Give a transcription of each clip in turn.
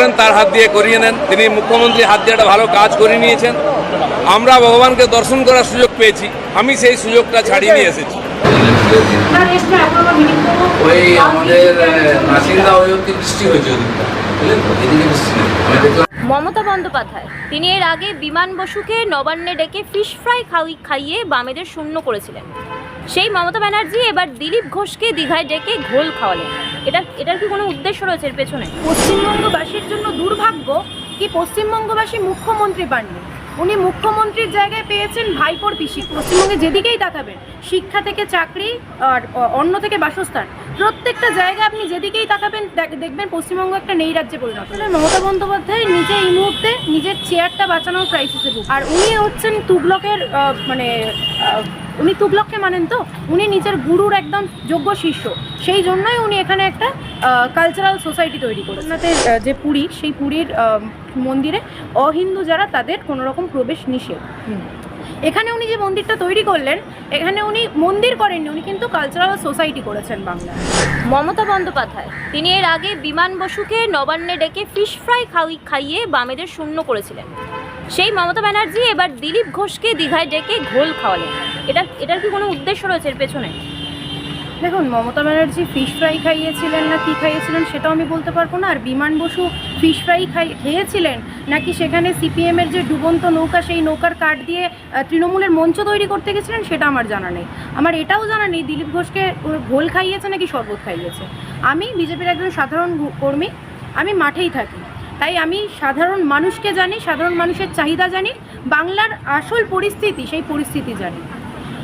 করেন তার হাত দিয়ে করিয়ে নেন। তিনি মুখ্যমন্ত্রী হাত দিয়ে একটা ভালো কাজ করে নিয়েছেন। আমরা ভগবানকে দর্শন করার সুযোগ পেয়েছি। আমি সেই সুযোগটা ছাড়িয়ে নিয়ে এসেছি। ওই আমাদের বৃষ্টি হয়েছে মমতা বন্দ্যোপাধ্যায় তিনি এর আগে বিমান বসুকে নবান্নে ডেকে ফিশ ফ্রাই খাইয়ে বামেদের শূন্য করেছিলেন। সেই মমতা ব্যানার্জি এবার দিলীপ ঘোষকে দীঘায় ডেকে ঘোল খাওয়ালেন। এটা এটার কি কোনো উদ্দেশ্য রয়েছে এর পেছনে? পশ্চিমবঙ্গবাসীর জন্য দুর্ভাগ্য কি পশ্চিমবঙ্গবাসী মুখ্যমন্ত্রী পাননি উনি মুখ্যমন্ত্রীর জায়গায় পেয়েছেন ভাইপোর পিসি। পশ্চিমবঙ্গে যেদিকেই তাকাবেন শিক্ষা থেকে চাকরি আর অন্য থেকে বাসস্থান প্রত্যেকটা জায়গায় আপনি যেদিকেই তাকাবেন দেখবেন পশ্চিমবঙ্গ একটা নেই রাজ্যে পরিণত। মমতা বন্দ্যোপাধ্যায় নিজে এই মুহূর্তে নিজের চেয়ারটা বাঁচানোর ক্রাইসিসে ভুগ আর উনি হচ্ছেন তুগলকের মানে উনি তুগলককে মানেন তো? উনি নিজের গুরুর একদম যোগ্য শিষ্য। সেই জন্যই উনি এখানে একটা কালচারাল সোসাইটি তৈরি করেন ওনাদের যে পুরী, সেই পুরীর মন্দিরে অহিন্দু যারা তাদের কোনো রকম প্রবেশ নিষেধ। এখানে উনি যে মন্দিরটা তৈরি করলেন, এখানে উনি মন্দির করেননি, উনি কিন্তু কালচারাল সোসাইটি করেছেন বাংলায়। মমতা বন্দ্যোপাধ্যায়, তিনি এর আগে বিমান বসুকে নবান্নে ডেকে ফিশ ফ্রাই খাওয়ি খাইয়ে বামেদের শূন্য করেছিলেন। সেই মমতা ব্যানার্জি এবার দিলীপ ঘোষকে দীঘায় ডেকে ঘোল খাওয়ালেন। এটা, এটার কি কোনো উদ্দেশ্য রয়েছে এর পেছনে? দেখুন, মমতা ব্যানার্জি ফিশ ফ্রাই খাইয়েছিলেন না কি খাইয়েছিলেন সেটাও আমি বলতে পারব না। আর বিমান বসু ফিশ ফ্রাই খাই, খেয়েছিলেন নাকি সেখানে সিপিএমের যে ডুবন্ত নৌকা, সেই নৌকার কাঠ দিয়ে তৃণমূলের মঞ্চ তৈরি করতে গেছিলেন সেটা আমার জানা নেই। আমার এটাও জানা নেই, দিলীপ ঘোষকে ঘোল খাইয়েছে নাকি শরবত খাইয়েছে। আমি বিজেপির একজন সাধারণ কর্মী, আমি মাঠেই থাকি। তাই আমি সাধারণ মানুষকে জানি, সাধারণ মানুষের চাহিদা জানি, বাংলার আসল পরিস্থিতি সেই পরিস্থিতি জানি।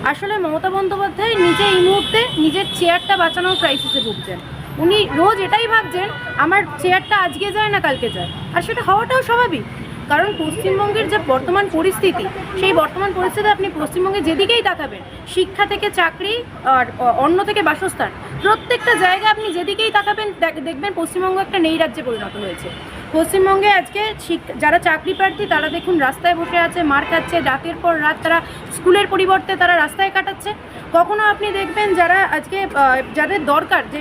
আসলে মমতা বন্দ্যোপাধ্যায় নিজে এই মুহূর্তে নিজের চেয়ারটা বাঁচানোর ক্রাইসিসে ভুগছেন। উনি রোজ এটাই ভাবছেন, আমার চেয়ারটা আজকে যায় না কালকে যায়। আর সেটা হওয়াটাও স্বাভাবিক। কারণ পশ্চিমবঙ্গের যে বর্তমান পরিস্থিতি, সেই বর্তমান পরিস্থিতি আপনি পশ্চিমবঙ্গে যেদিকেই তাকাবেন, শিক্ষা থেকে চাকরি আর অন্য থেকে বাসস্থান, প্রত্যেকটা জায়গায় আপনি যেদিকেই তাকাবেন, দেখ- দেখবেন পশ্চিমবঙ্গ একটা নেই রাজ্যে পরিণত হয়েছে। পশ্চিমবঙ্গে আজকে যারা চাকরি প্রার্থী, তারা দেখুন রাস্তায় বসে আছে, মার খাচ্ছে, রাতের পর রাত তারা স্কুলের পরিবর্তে তারা রাস্তায় কাটাচ্ছে। কখনো আপনি দেখবেন যারা আজকে যাদের দরকার, যে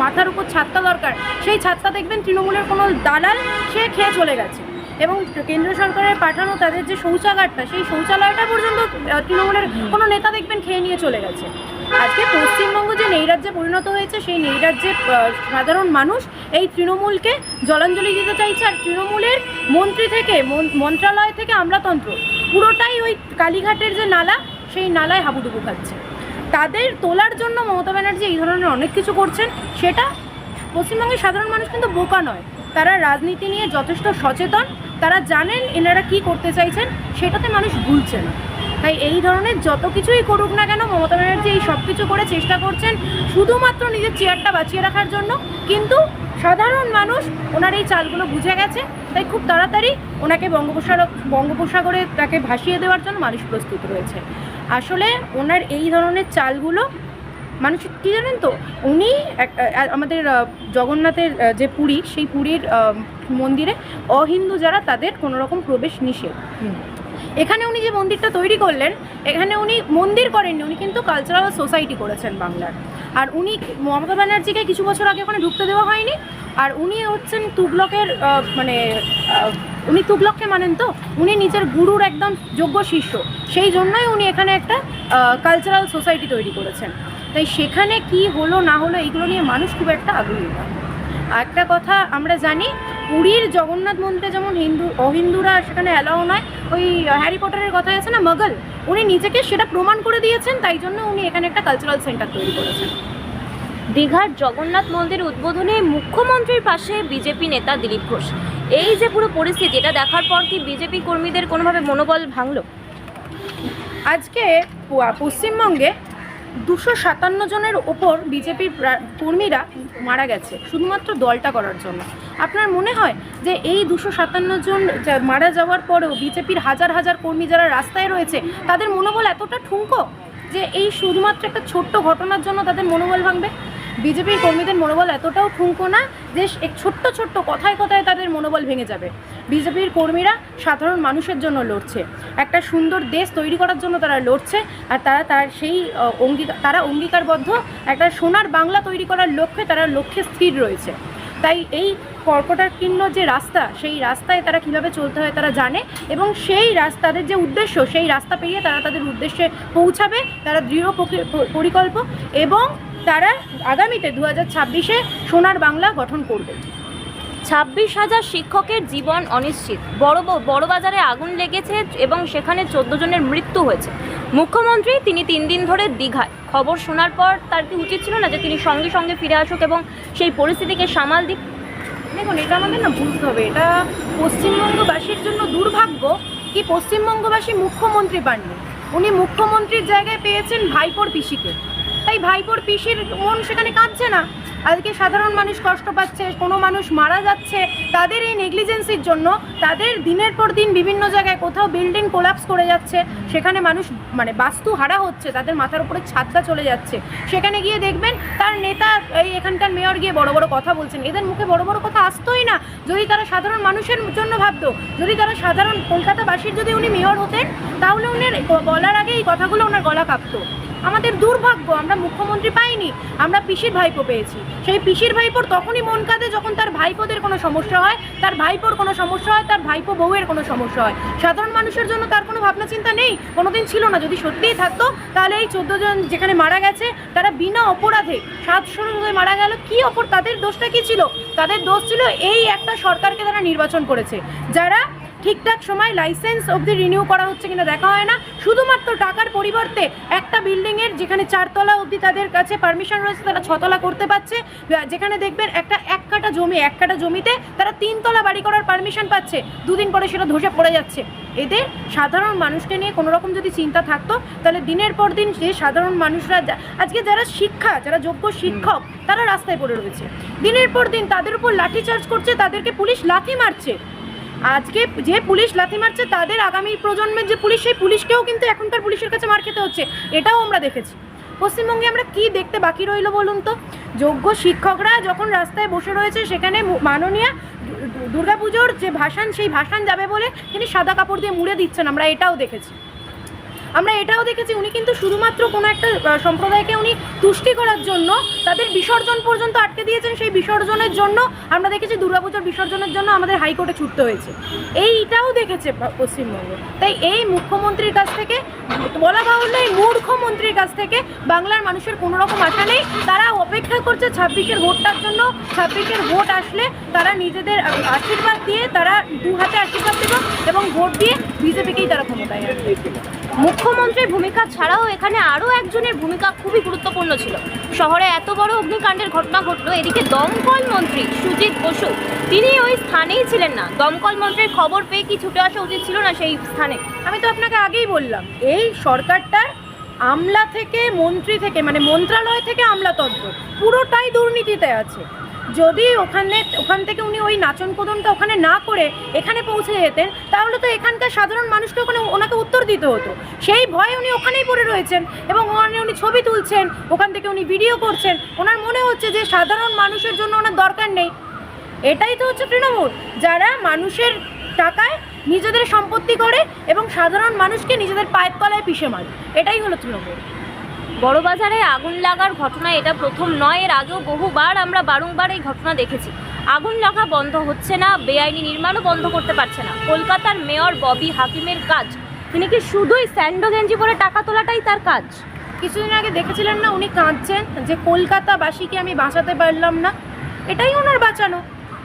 মাথার উপর ছাদটা দরকার, সেই ছাদটা দেখবেন তৃণমূলের কোনো দালাল, সে খেয়ে চলে গেছে। এবং কেন্দ্র সরকারের পাঠানো তাদের যে শৌচাগারটা, সেই শৌচালয়টা পর্যন্ত তৃণমূলের কোনো নেতা দেখবেন খেয়ে নিয়ে চলে গেছে। আজকে পশ্চিমবঙ্গ যে নৈরাজ্যে পরিণত হয়েছে, সেই নৈরাজ্যে সাধারণ মানুষ এই তৃণমূলকে জলাঞ্জলি দিতে চাইছে। আর তৃণমূলের মন্ত্রী থেকে, মন- মন্ত্রণালয় থেকে আমলাতন্ত্র, পুরোটাই ওই কালীঘাটের যে নালা, সেই নালায় হাবুডুবু খাচ্ছে। তাদের তোলার জন্য মমতা ব্যানার্জি এই ধরনের অনেক কিছু করছেন। সেটা পশ্চিমবঙ্গের সাধারণ মানুষ কিন্তু বোকা নয়। তারা রাজনীতি নিয়ে যথেষ্ট সচেতন। তারা জানেন এনারা কি করতে চাইছেন, সেটাতে মানুষ ভুলছে না। তাই এই ধরনের যত কিছুই করুক না কেন, মমতা ব্যানার্জি এই সব কিছু করে চেষ্টা করছেন শুধুমাত্র নিজের চেয়ারটা বাঁচিয়ে রাখার জন্য। কিন্তু সাধারণ মানুষ ওনার এই চালগুলো বুঝে গেছে, তাই খুব তাড়াতাড়ি ওনাকে বঙ্গোপসাগর বঙ্গোপসাগরে তাকে ভাসিয়ে দেওয়ার জন্য মানুষ প্রস্তুত রয়েছে। আসলে ওনার এই ধরনের চালগুলো, মানুষ কি জানেন তো, উনি আমাদের জগন্নাথের যে পুরী, সেই পুরীর মন্দিরে অহিন্দু যারা, তাদের কোনো রকম প্রবেশ নিষেধ। এখানে উনি যে মন্দিরটা তৈরি করলেন, এখানে উনি মন্দির করেননি, উনি কিন্তু কালচারাল সোসাইটি করেছেন বাংলার। আর উনি মমতা ব্যানার্জিকে কিছু বছর আগে ওখানে ঢুকতে দেওয়া হয়নি, আর উনি হচ্ছেন তুগলকের মানে উনি তুগলককে মানেন তো? উনি নিজের গুরুর একদম যোগ্য শিষ্য। সেই জন্যই উনি এখানে একটা কালচারাল সোসাইটি তৈরি করেছেন। তাই সেখানে কি হলো, না হলো, এইগুলো নিয়ে মানুষ খুব একটা আগ্রহী না। একটা কথা আমরা জানি পুরীর জগন্নাথ মন্দিরে যেমন হিন্দু অহিন্দুরা সেখানে অ্যালাও নয় ওই হ্যারি পটারের কথা আছে না মগল উনি নিজেকে সেটা প্রমাণ করে দিয়েছেন তাই জন্য উনি এখানে একটা কালচারাল সেন্টার তৈরি করেছেন। দীঘার জগন্নাথ মন্দির উদ্বোধনে মুখ্যমন্ত্রীর পাশে বিজেপি নেতা দিলীপ ঘোষ। এই যে পুরো পরিস্থিতি এটা দেখার পর কি বিজেপি কর্মীদের কোনোভাবে মনোবল ভাঙল? আজকে পশ্চিমবঙ্গে দুশো সাতান্ন জনের ওপর বিজেপির কর্মীরা মারা গেছে, শুধুমাত্র দলটা করার জন্য। আপনার মনে হয় যে এই দুশো সাতান্ন জন মারা যাওয়ার পরেও বিজেপির হাজার হাজার কর্মী যারা রাস্তায় রয়েছে, তাদের মনোবল এতটা ঠুঙ্কো যে এই শুধুমাত্র একটা ছোট্ট ঘটনার জন্য তাদের মনোবল ভাঙবে? বিজেপির কর্মীদের মনোবল এতটাও ঠুনকো না যে এক ছোট্ট ছোট্ট কথায় কথায় তাদের মনোবল ভেঙে যাবে। বিজেপির কর্মীরা সাধারণ মানুষের জন্য লড়ছে। একটা সুন্দর দেশ তৈরি করার জন্য তারা লড়ছে আর তারা তার সেই অঙ্গীকার, তারা অঙ্গীকারবদ্ধ একটা সোনার বাংলা তৈরি করার লক্ষ্যে তারা লক্ষ্যে স্থির রয়েছে। তাই এই কর্কটাকীর্ণ যে রাস্তা, সেই রাস্তায় তারা কীভাবে চলতে হয় তারা জানে এবং সেই রাস্তা, তাদের যে উদ্দেশ্য, সেই রাস্তা পেরিয়ে তারা তাদের উদ্দেশ্যে পৌঁছাবে, তারা দৃঢ় পরিকল্প এবং তারা আগামীতে দু হাজার ছাব্বিশে সোনার বাংলা গঠন করবে। ছাব্বিশ হাজার শিক্ষকের জীবন অনিশ্চিত। বড় ব- বড় বাজারে আগুন লেগেছে এবং সেখানে চোদ্দ জনের মৃত্যু হয়েছে। মুখ্যমন্ত্রী তিনি তিন দিন ধরে দীঘায়। খবর শোনার পর তার কি উচিত ছিল না যে তিনি সঙ্গে সঙ্গে ফিরে আসুক এবং সেই পরিস্থিতিকে সামাল দিক? দেখুন এটা আমাদের না বুঝতে হবে। এটা পশ্চিমবঙ্গবাসীর জন্য দুর্ভাগ্য কি পশ্চিমবঙ্গবাসী মুখ্যমন্ত্রী পাননি উনি মুখ্যমন্ত্রীর জায়গায় পেয়েছেন ভাইপোর পিসিকে। তাই ভাইপোর পিসির মন সেখানে কাঁদছে না। আজকে সাধারণ মানুষ কষ্ট পাচ্ছে, কোনো মানুষ মারা যাচ্ছে। তাদের এই নেগলিজেন্সির জন্য তাদের দিনের পর দিন বিভিন্ন জায়গায় কোথাও বিল্ডিং কোলাপস করে যাচ্ছে। সেখানে মানুষ মানে বাস্তু হারা হচ্ছে, তাদের মাথার উপরে ছাদটা চলে যাচ্ছে। সেখানে গিয়ে দেখবেন তার নেতা এই এখানকার মেয়র গিয়ে বড় বড় কথা বলছেন। এদের মুখে বড় বড় কথা আসতোই না। যদি তারা সাধারণ মানুষের জন্য ভাবতো, যদি তারা সাধারণ কলকাতাবাসীর যদি উনি মেয়র হতেন, তাহলে উনি বলার আগে এই কথাগুলো ওনার গলা কাঁপতো। আমাদের দুর্ভাগ্য, আমরা মুখ্যমন্ত্রী পাইনি, আমরা পিসির ভাইপো পেয়েছি। সেই পিসির ভাইপোর তখনই মন কাঁদে যখন তার ভাইপোদের কোনো সমস্যা হয়, তার ভাইপোর কোনো সমস্যা হয়, তার ভাইপো বউয়ের কোনো সমস্যা হয়। সাধারণ মানুষের জন্য তার কোনো ভাবনা চিন্তা নেই, কোনোদিন ছিল না। যদি সত্যিই থাকতো, তাহলে এই চোদ্দ জন যেখানে মারা গেছে, তারা বিনা অপরাধে সাতশো হয়ে মারা গেল, কি অপর তাদের দোষটা কি ছিল? তাদের দোষ ছিল এই একটা সরকারকে তারা নির্বাচন করেছে। যারা ঠিকঠাক সময় লাইসেন্স অবধি রিনিউ করা হচ্ছে কিনা দেখা হয় না। শুধুমাত্র টাকার পরিবর্তে একটা বিল্ডিংয়ের যেখানে চারতলা অবধি তাদের কাছে পারমিশন রয়েছে, তারা ছতলা করতে পারছে। যেখানে দেখবেন একটা এক কাটা জমি, এক কাটা জমিতে তারা তিনতলা বাড়ি করার পারমিশন পাচ্ছে। দুদিন পরে সেটা ধসে পড়ে যাচ্ছে। এদের সাধারণ মানুষকে নিয়ে কোনো রকম যদি চিন্তা থাকতো, তাহলে দিনের পর দিন যে সাধারণ মানুষরা আজকে যারা শিক্ষা, যারা যোগ্য শিক্ষক, তারা রাস্তায় পড়ে রয়েছে। দিনের পর দিন তাদের উপর লাঠিচার্জ করছে, তাদেরকে পুলিশ লাথি মারছে। আজকে যে পুলিশ লাথি মারছে, তাদের আগামী প্রজন্মের যে পুলিশ, সেই পুলিশকেও কিন্তু এখনকার পুলিশের কাছে মার খেতে হচ্ছে। এটাও আমরা দেখেছি। পশ্চিমবঙ্গে আমরা কি দেখতে বাকি রইল বলুন তো? যোগ্য শিক্ষকরা যখন রাস্তায় বসে রয়েছে, সেখানে মাননীয় দুর্গাপুজোর যে ভাষণ সেই ভাষণ যাবে বলে তিনি সাদা কাপড় দিয়ে মুড়ে দিচ্ছেন, আমরা এটাও দেখেছি। আমরা এটাও দেখেছি, উনি কিন্তু শুধুমাত্র কোনো একটা সম্প্রদায়কে উনি তুষ্টি করার জন্য, তাদের বিসর্জন পর্যন্ত আটকে দিয়েছেন, সেই বিসর্জনের জন্য আমরা দেখেছি দুর্গাপুজোর বিসর্জনের জন্য আমাদের হাইকোর্টে ছুটতে হয়েছে। এইটাও দেখেছে পশ্চিমবঙ্গ। তাই এই মুখ্যমন্ত্রীর কাছ থেকে, বলা বাহুল্য এই মূর্খমন্ত্রীর কাছ থেকে বাংলার মানুষের কোনো রকম আশা নেই। তারা অপেক্ষা করছে ছাব্বিশের ভোটটার জন্য, ছাব্বিশের ভোট আসলে তারা নিজেদের আশীর্বাদ দিয়ে তারা দু হাতে এবং ভোট দিয়ে বিজেপিকেই তারা ক্ষমতায় আনবে। মুখ্যমন্ত্রীর ভূমিকা ছাড়াও এখানে আরও একজনের ভূমিকা খুবই গুরুত্বপূর্ণ ছিল। শহরে এত বড় অগ্নিকাণ্ডের ঘটনা ঘটলো, এদিকে দমকল মন্ত্রী সুজিত বসু, তিনি ওই স্থানেই ছিলেন না। দমকল মন্ত্রীর খবর পেয়ে কি ছুটে আসা উচিত ছিল না সেই স্থানে? আমি তো আপনাকে আগেই বললাম, এই সরকারটার আমলা থেকে মন্ত্রী থেকে মানে মন্ত্রালয় থেকে আমলাতন্ত্র, পুরোটাই দুর্নীতিতে আছে। যদি ওখানে, ওখান থেকে উনি ওই নাচন কদমটা ওখানে না করে এখানে পৌঁছে যেতেন, তাহলে তো এখানকার সাধারণ মানুষকে ওখানে ওনাকে উত্তর দিতে হতো। সেই ভয়ে উনি ওখানেই পড়ে রয়েছেন এবং ওখানে উনি ছবি তুলছেন, ওখান থেকে উনি ভিডিও করছেন। ওনার মনে হচ্ছে যে সাধারণ মানুষের জন্য ওনার দরকার নেই। এটাই তো হচ্ছে তৃণমূল। যারা মানুষের টাকায় নিজেদের সম্পত্তি করে এবং সাধারণ মানুষকে নিজেদের পায়ের তলায় পিষে মারে। এটাই হলো তৃণমূল। বড়বাজারে আগুন লাগার ঘটনা এটা প্রথম নয়। এর আগেও বহুবার আমরা বারংবার এই ঘটনা দেখেছি। আগুন লাগা বন্ধ হচ্ছে না, বেআইনি নির্মাণও বন্ধ করতে পারছে না। কলকাতার মেয়র ববি হাকিমের কাজ। তিনি কি শুধুই স্যান্ডো গেঞ্জি পরে টাকা তোলাটাই তার কাজ? কিছুদিন আগে দেখেছিলেন না, উনি কাঁদছেন যে কলকাতাবাসীকে আমি বাঁচাতে পারলাম না। এটাই ওনার বাঁচানো।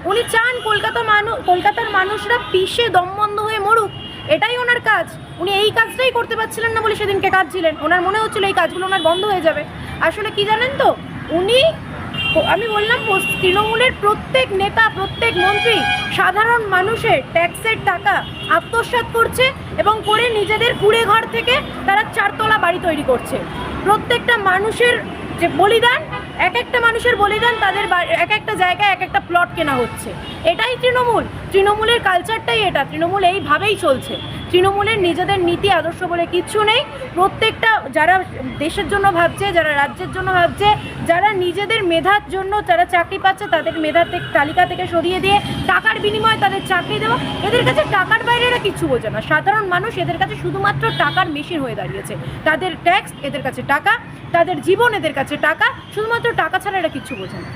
উনি চান কলকাতা মানুষ কলকাতার মানুষরা পিষে দমবন্ধ হয়ে মরুক। এটাই ওনার কাজ। উনি এই কাজটাই করতে পারছিলেন না বলে সেদিনকে কাঁদছিলেন। ওনার মনে হচ্ছিল এই কাজগুলো ওনার বন্ধ হয়ে যাবে। আসলে কি জানেন তো, উনি আমি বললাম তৃণমূলের প্রত্যেক নেতা, প্রত্যেক মন্ত্রী সাধারণ মানুষের ট্যাক্সের টাকা আত্মসাৎ করছে এবং করে নিজেদের কুড়ে ঘর থেকে তারা চারতলা বাড়ি তৈরি করছে। প্রত্যেকটা মানুষের যে বলিদান এক একটা মানুষের বলিদান তাদের এক একটা জায়গায় এক একটা প্লট কেনা হচ্ছে। এটাই তৃণমূল। তৃণমূলের কালচারটাই এটা। তৃণমূল এইভাবেই চলছে। তৃণমূলের নিজেদের নীতি, আদর্শ বলে কিচ্ছু নেই। প্রত্যেকটা যারা দেশের জন্য ভাবছে, যারা রাজ্যের জন্য ভাবছে, যারা নিজেদের মেধার জন্য যারা চাকরি পাচ্ছে, তাদের মেধার থেকে তালিকা থেকে সরিয়ে দিয়ে টাকার বিনিময়ে তাদের চাকরি দেওয়া, এদের কাছে টাকার বাইরে এরা কিচ্ছু বোঝে না। সাধারণ মানুষ এদের কাছে শুধুমাত্র টাকার মেশিন হয়ে দাঁড়িয়েছে। তাদের ট্যাক্স এদের কাছে টাকা। তাদের জীবন এদের কাছে টাকা শুধুমাত্র টাকা ছাড়া এরা কিছু বোঝে না।